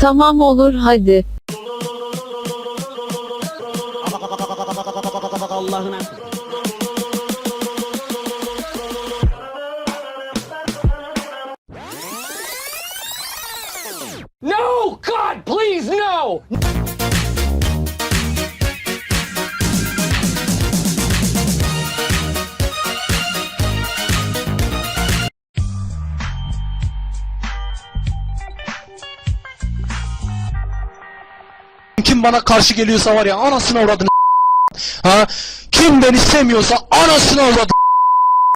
Tamam olur hadi. Allah'ına. No! God, please, no! Kim bana karşı geliyorsa var ya anasını avradını ha kim beni sevmiyorsa anasını avradını